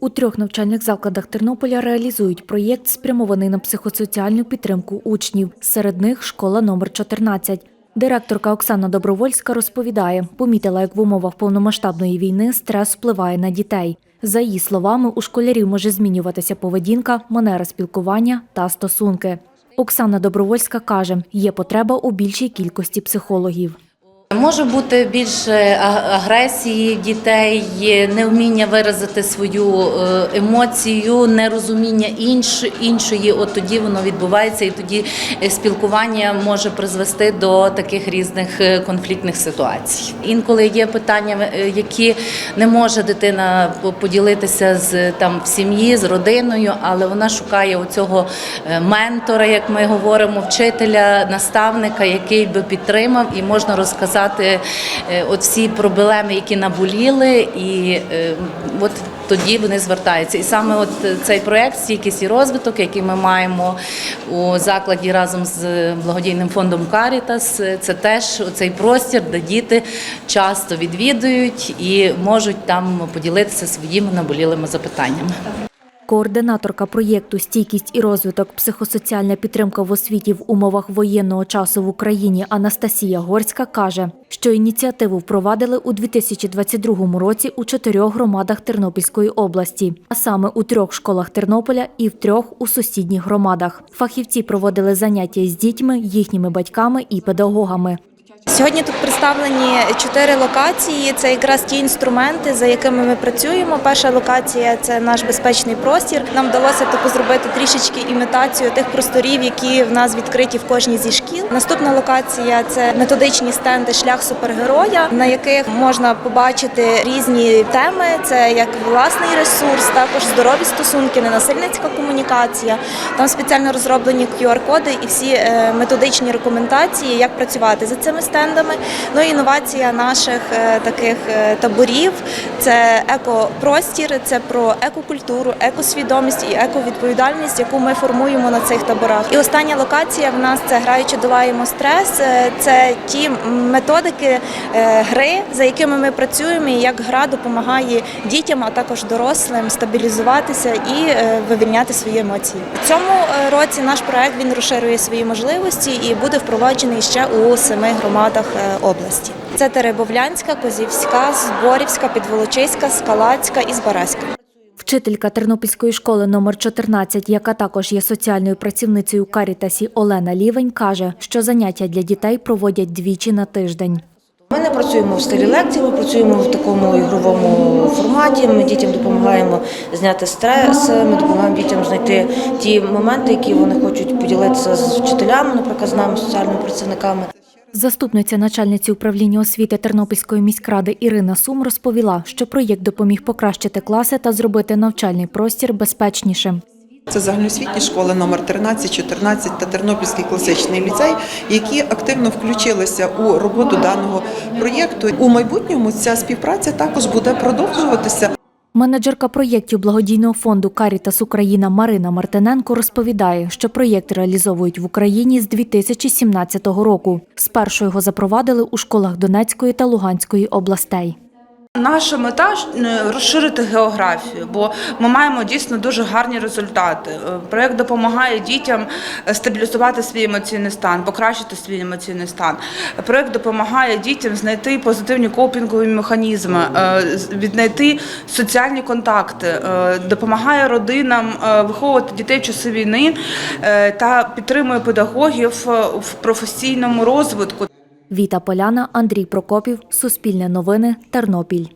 У трьох навчальних закладах Тернополя реалізують проєкт, спрямований на психосоціальну підтримку учнів. Серед них школа номер 14. Директорка Оксана Добровольська розповідає, помітила, як в умовах повномасштабної війни стрес впливає на дітей. За її словами, у школярів може змінюватися поведінка, манера спілкування та стосунки. Оксана Добровольська каже, є потреба у більшій кількості психологів. Може бути більше агресії дітей, невміння виразити свою е, емоцію, нерозуміння інш, іншої. От тоді воно відбувається, і тоді е, спілкування може призвести до таких різних е, конфліктних ситуацій. Інколи є питання, які не може дитина поділитися з там в сім'ї, з родиною, але вона шукає оцього е, ментора, як ми говоримо, вчителя, наставника, який би підтримав і можна розказати е, от всі проблеми, які наболіли, і е, от тоді вони звертаються. І саме от цей проект стійкість і розвиток, який ми маємо у закладі разом з благодійним фондом Карітас, це теж цей простір, де діти часто відвідують і можуть там поділитися своїми наболілими запитаннями. Координаторка проєкту Стійкість і розвиток психосоціальна підтримка в освіті в умовах воєнного часу в Україні Анастасія Горська каже, що ініціативу впровадили у 2022 році у чотирьох громадах Тернопільської області, а саме у трьох школах Тернополя і в трьох у сусідніх громадах. Фахівці проводили заняття з дітьми, їхніми батьками і педагогами. Сьогодні тут представлені чотири локації. Це якраз ті інструменти, за якими ми працюємо. Перша локація це наш безпечний простір. Нам вдалося таку зробити трішечки імітацію тих просторів, які в нас відкриті в кожній зі шкіл. Наступна локація це методичні стенди Шлях супергероя, на яких можна побачити різні теми. Це як власний ресурс, також здорові стосунки, ненасильницька комунікація. Там спеціально розроблені QR-коди і всі е, методичні рекомендації, як працювати за цими стендами. Ну і інновація наших е, таких е, таборів це екопростір, це про екокультуру, екосвідомість і ековідповідальність, яку ми формуємо на цих таборах. І остання локація в нас це граючи долаємо стрес. Е, Це ті методики гри, за якими ми працюємо, і як гра допомагає дітям, а також дорослим стабілізуватися і вивільняти свої емоції. У цьому році наш проект він розширює свої можливості і буде впроваджений ще у семи громадах е, області. Це Теребовлянська, Козівська, Зборівська, Підволочиська, Скалацька і Збаразька. Вчителька Тернопільської школи номер 14, яка також є соціальною працівницею Карітасі Олена Лівень, каже, що заняття для дітей проводять двічі на тиждень. Ми не працюємо в стилі лекцій, ми працюємо в такому ігровому форматі. Ми дітям допомагаємо зняти стрес, ми допомагаємо дітям знайти ті моменти, які вони хочуть поділитися з вчителями, наприклад, з нами, соціальними працівниками. Заступниця начальниці управління освіти Тернопільської міськради Ірина Сум розповіла, що проєкт допоміг покращити класи та зробити навчальний простір безпечнішим. Це загальноосвітні школи номер 13, 14 та Тернопільський класичний ліцей, які активно включилися у роботу даного проєкту. У майбутньому ця співпраця також буде продовжуватися. Менеджерка проєктів благодійного фонду Карітас Україна Марина Мартиненко розповідає, що проєкт реалізовують в Україні з 2017 року. Спершу його запровадили у школах Донецької та Луганської областей. Наша мета е, розширити географію, бо ми маємо дійсно дуже гарні результати. Е, Проєкт допомагає дітям е, стабілізувати свій емоційний стан, покращити свій емоційний стан. Проєкт допомагає дітям знайти позитивні копінгові механізми, віднайти соціальні контакти, допомагає родинам виховувати дітей в часи війни та підтримує педагогів в професійному розвитку. Віта Поляна, Андрій Прокопів, Суспільне новини, Тернопіль.